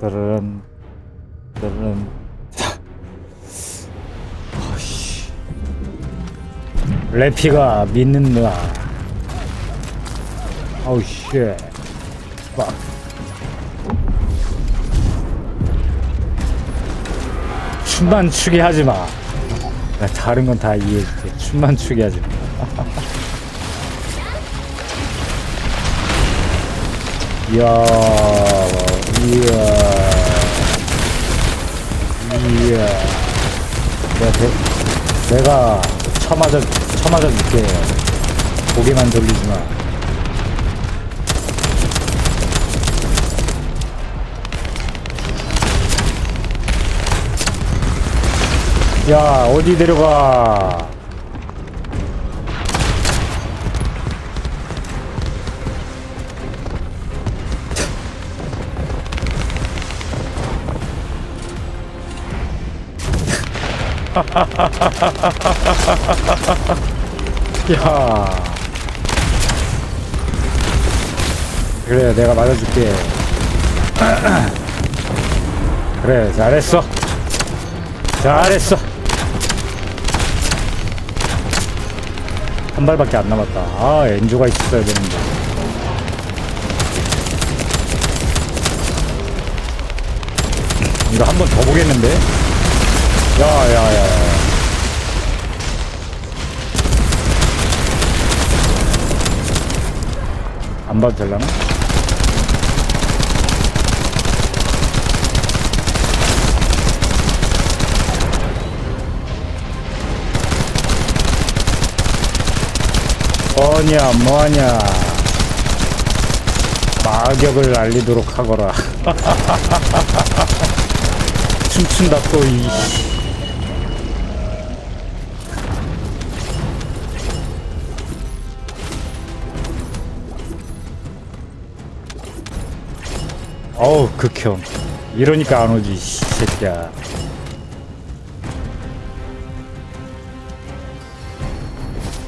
따르른 따르른 래피가 믿는 누나 아우 쉣 빡. 춤만 추게 하지 마. 나 다른 건 다 이해해줄게. 춤만 추게 하지 마. 이야, 이야, 이야. 내가, 대, 내가 처맞아, 처맞아 줄게. 고개만 돌리지 마. 야, 어디 데려가? 야. 그래, 내가 맞아줄게. 그래, 잘했어. 잘했어. 한 발밖에 안 남았다. 아, 엔조가 있었어야 되는데. 이거 한 번 더 보겠는데? 야, 야. 안 봐도 되려나? 뭐냐 뭐냐. 마격을 알리도록 하거라. 춤춘다 또이 어우 극혐. 이러니까 안 오지 이 새끼야